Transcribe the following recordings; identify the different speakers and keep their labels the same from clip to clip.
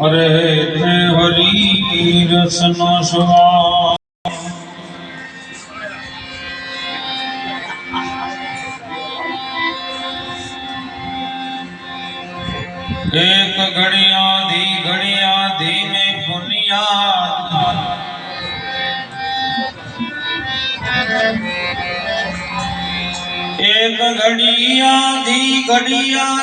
Speaker 1: અરે હે હરી રસનો સ્વાદ. એક ઘડિયા ધી ઘડિયા ધીમે પુનિયા એક ઘડિયા ધી ઘડિયા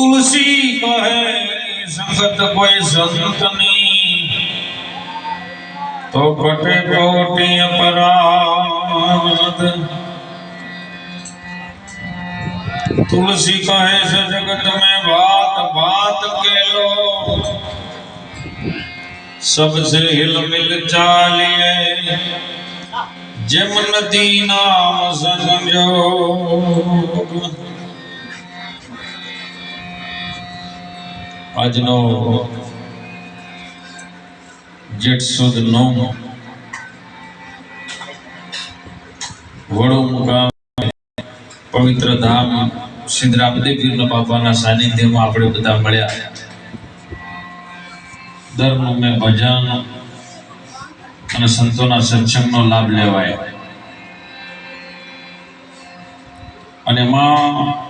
Speaker 1: तुलसी कहे है संगत कोई संत नहीं। तो कटे कोटि अपराध। तुलसी कहे है जगत में बात बात के लो सबसे हिल मिल चालिए जिम नदी नाम संजोग આજનો જેઠ સુદ નવ વડો મુકામ પવિત્ર ધામ શ્રી પીરના બાપાના સાનિધ્યમાં આપણે બધા મળ્યા. ધર્મ મેં ભજન અને સંતોના સત્સંગનો લાભ લેવાય. અને એમાં